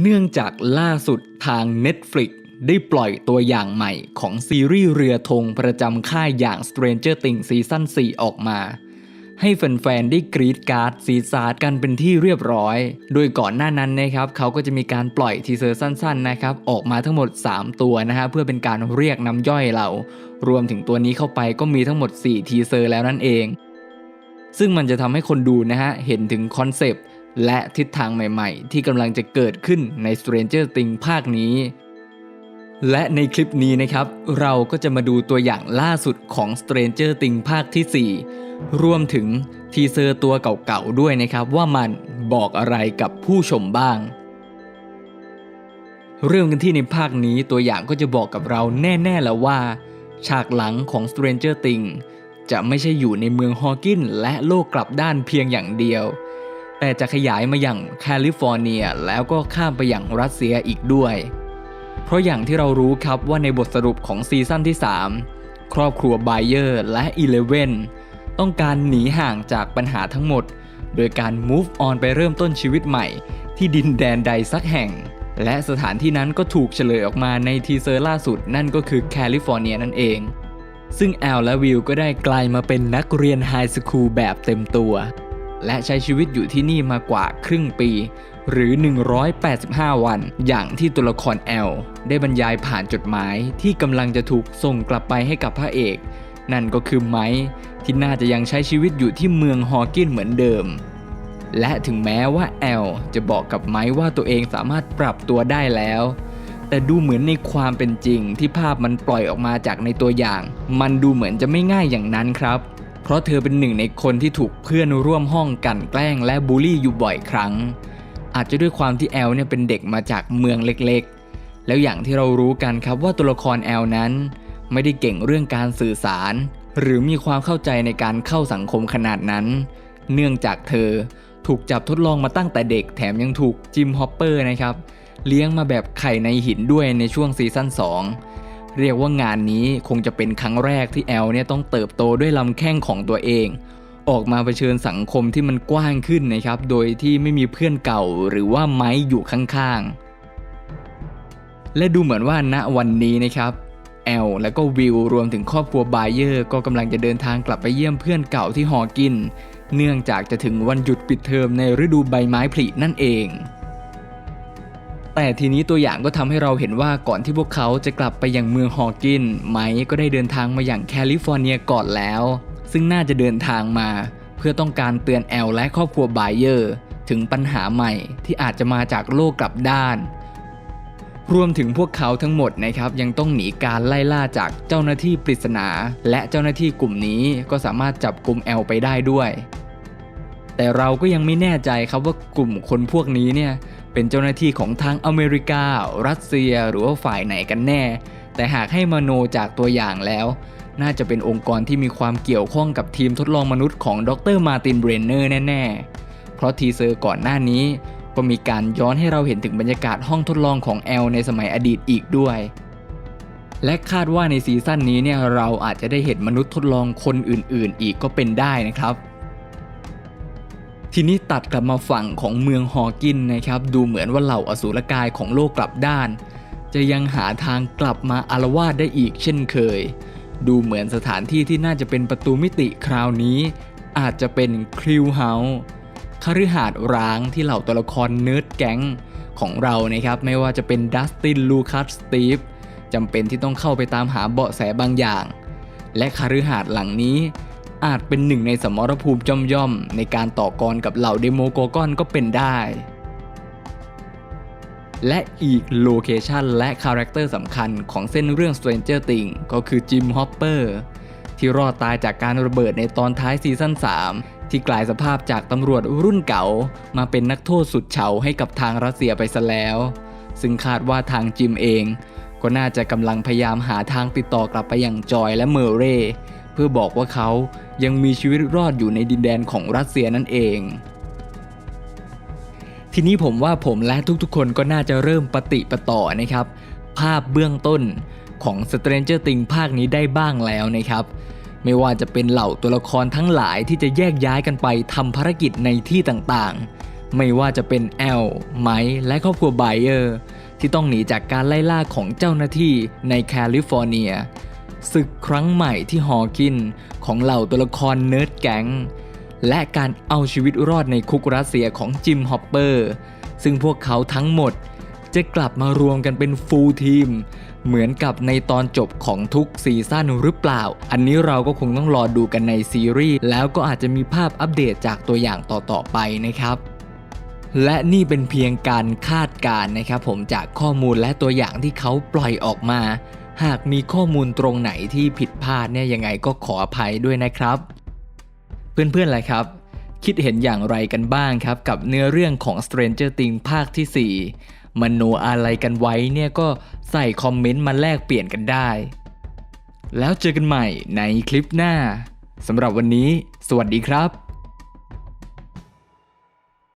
เนื่องจากล่าสุดทาง Netflix ได้ปล่อยตัวอย่างใหม่ของซีรีส์เรือธงประจำค่ายอย่าง Stranger Things ซีซั่น4ออกมา ให้แฟนๆ ได้กรีดการ์ดซีซาร์ดกันเป็นที่เรียบร้อย โดยก่อนหน้านั้นนะครับเขาก็จะมีการปล่อยทีเซอร์สั้นๆนะครับออกมาทั้งหมด 3 ตัวนะฮะเพื่อเป็นการเรียกน้ำย่อยเรา รวมถึงตัวนี้เข้าไปก็มีทั้งหมด 4 ทีเซอร์แล้วนั่นเองซึ่งมันจะทำให้คนดูนะฮะ เห็นถึงคอนเซปต์ และทิศทางใหม่ๆ ที่กำลังจะเกิดขึ้นใน Stranger Things ภาคนี้ และในคลิปนี้นะครับ เราก็จะมาดูตัวอย่างล่าสุดของ Stranger Things ภาคที่ 4 รวมถึงทีเซอร์ตัวเก่าๆด้วยนะครับ ว่ามันบอกอะไรกับผู้ชมบ้าง เริ่มกันที่ในภาคนี้ตัวอย่างก็จะบอกกับเราแน่ๆแล้วว่า ฉากหลังของ Stranger Things จะไม่ใช่อยู่ในเมืองฮอว์กินและโลกกลับด้านเพียงอย่างเดียว แต่จะขยายมาอย่างแคลิฟอร์เนียแล้วก็ข้ามไปอย่างรัสเซียอีกด้วย เพราะอย่างที่เรารู้ครับว่าในบทสรุปของซีซั่นที่ 3 ครอบครัวไบเยอร์และอีเลเวนต้องการหนีห่างจากปัญหาทั้งหมด โดยการ move on ไปเริ่มต้นชีวิตใหม่ ที่ดินแดนใดสักแห่ง และสถานที่นั้นก็ถูกเฉลยออกมาในทีเซอร์ล่าสุดนั่นก็คือแคลิฟอร์เนียนั่นเอง ซึ่งแอลและวิลก็ได้กลายมาเป็นนักเรียนไฮสคูลแบบเต็มตัว และใช้ชีวิตอยู่ที่นี่มากว่าครึ่งปี หรือ 185 วัน อย่างที่ตัวละครแอลได้บรรยายผ่านจดหมายที่กำลังจะถูกส่งกลับไปให้กับพระเอก นั่นก็คือไมค์ที่น่าจะยังใช้ชีวิตอยู่ที่เมืองฮอว์กินเหมือนเดิม และถึงแม้ว่าแอลจะบอกกับไมค์ว่าตัวเองสามารถปรับตัวได้แล้วแต่ดูเหมือนในความเป็นจริงที่ภาพมันปล่อยออกมาจากในตัวอย่าง มันดูเหมือนจะไม่ง่ายอย่างนั้นครับ เพราะเธอเป็นหนึ่งในคนที่ถูกเพื่อนร่วมห้องกลันแกล้งและบูลลี่อยู่บ่อยครั้ง อาจจะด้วยความที่แอลเนี่ยเป็นเด็กมาจากเมืองเล็กๆ แล้วอย่างที่เรารู้กันครับว่าตัวละครแอลนั้น ไม่ได้เก่งเรื่องการสื่อสาร หรือมีความเข้าใจในการเข้าสังคมขนาดนั้น เนื่องจากเธอถูกจับทดลองมาตั้งแต่เด็กแถมยังถูกจิมฮอปเปอร์นะครับเลี้ยงมาแบบไข่ในหินด้วยในช่วงซีซั่น2 เรียกว่างานนี้คงจะเป็นครั้งแรกที่แอลเนี่ยต้องเติบโตด้วยลำแข้งของตัวเอง ออกมาเผชิญสังคมที่มันกว้างขึ้นนะครับ โดยที่ไม่มีเพื่อนเก่าหรือว่าไม้อยู่ข้างๆ และดูเหมือนว่าณวันนี้นะครับแอลและก็วิลรวมถึงครอบครัวบายเยอร์ก็กำลังจะเดินทางกลับไปเยี่ยมเพื่อนเก่าที่หอกิน เนื่องจากจะถึงวันหยุดปิดเทอมในฤดูใบไม้ผลินั่นเอง แต่ทีนี้ตัวอย่างก็ทำให้เราเห็นว่าก่อนที่พวกเขาจะกลับไปยังเมืองฮอกินไมค์ก็ได้เดินทางมาอย่างแคลิฟอร์เนียก่อนแล้ว ซึ่งน่าจะเดินทางมา เพื่อต้องการเตือนแอลและครอบครัวบายเยอร์ถึงปัญหาใหม่ที่อาจจะมาจากโลกกลับด้าน รวมถึงพวกเขาทั้งหมดนะครับยังต้องหนีการไล่ล่าจากเจ้าหน้าที่ปริศนา และเจ้าหน้าที่กลุ่มนี้ก็สามารถจับกลุ่มแอลไปได้ด้วย แต่เราก็ยังไม่แน่ใจครับว่ากลุ่มคนพวกนี้เนี่ย เป็นเจ้าหน้าที่ของทางอเมริกา รัสเซียหรือว่าฝ่ายไหนกันแน่ แต่หากให้มโนจากตัวอย่างแล้ว น่าจะเป็นองค์กรที่มีความเกี่ยวข้องกับทีมทดลองมนุษย์ของดรมาร์ตินเบรนเนอร์แน่ๆ เพราะทีเซอร์ก่อนหน้านี้ ก็มีการย้อนให้เราเห็นถึงบรรยากาศห้องทดลองของแอลในสมัยอดีตอีกด้วยและคาดว่าในซีซั่นนี้เนี่ยเราอาจจะได้เห็นมนุษย์ทดลองคนอื่นๆ อีกก็เป็นได้นะครับ ทีนี้ตัดกลับมาฝั่งของเมืองฮอว์กินนะครับ ดูเหมือนว่าเหล่าอสูรกายของโลกกลับด้าน จะยังหาทางกลับมาอารวาสได้อีกเช่นเคย ดูเหมือนสถานที่ที่น่าจะเป็นประตูมิติคราวนี้ อาจจะเป็นคริวเฮาส์คฤหาสน์ร้างที่เหล่าตัวละครเนิร์ดแก๊งของเรานะครับ ไม่ว่าจะเป็นดัสตินลูคัสสตีฟจำเป็นที่ต้องเข้าไปตามหาเบาะแสบางอย่าง และคฤหาสน์หลังนี้ อาจเป็นหนึ่งในสมรภูมิย่อมๆในการต่อกรกับเหล่าเดโมโกกอนก็เป็นได้ และอีกโลเคชันและคาแรคเตอร์สำคัญของเส้นเรื่อง Stranger Things ก็คือจิมฮอปเปอร์ที่รอดตายจากการระเบิดในตอนท้ายซีซั่น 3 ที่กลายสภาพจากตำรวจรุ่นเก่า มาเป็นนักโทษสุดเฉาให้กับทางรัสเซียไปซะแล้ว ซึ่งคาดว่าทางจิมเอง ก็น่าจะกำลังพยายามหาทางติดต่อกลับไปอยังจอยและเมอร์เรย์ พื่อบอกว่าเขายังมีชีวิตรอดอยู่ในดินแดนของรัสเซียนั่นเอง ทีนี้ผมว่าผมและทุกๆ คนก็น่าจะเริ่มปฏิปต่อนะครับ ภาพเบื้องต้นของ Stranger Things ภาคนี้ได้บ้างแล้วนะครับ ไม่ว่าจะเป็นเหล่าตัวละครทั้งหลายที่จะแยกย้ายกันไปทำภารกิจในที่ต่างๆ ไม่ว่าจะเป็นแอลไมและครอบครัวไบเออร์ที่ต้องหนีจากการไล่ล่าของเจ้าหน้าที่ในแคลิฟอร์เนีย ศึกครั้งใหม่ที่ฮอกินของเหล่าตัวละครเนิร์ดแก๊งและการเอาชีวิตรอดในคุกรัสเซียของจิมฮอปเปอร์ซึ่งพวกเขาทั้งหมดจะกลับมารวมกันเป็นฟูลทีม เหมือนกับในตอนจบของทุกซีซั่นหรือเปล่า อันนี้เราก็คงต้องรอดูกันในซีรีส์ แล้วก็อาจจะมีภาพอัปเดตจากตัวอย่างต่อ ๆ ไปนะครับ และนี่เป็นเพียงการคาดการณ์นะครับผมจากข้อมูลและตัวอย่างที่เขาปล่อยออกมา หากมีข้อมูลตรงไหนที่ผิดพลาดเนี่ยยังไงก็ขออภัยด้วยนะครับ เพื่อนๆอะไรครับ คิดเห็นอย่างไรกันบ้างครับ กับเนื้อเรื่องของ Stranger Things ภาคที่ 4 มโนอะไรกันไว้เนี่ยก็ใส่คอมเมนต์มาแลกเปลี่ยนกันได้ แล้วเจอกันใหม่ในคลิปหน้าสำหรับวันนี้ สวัสดีครับ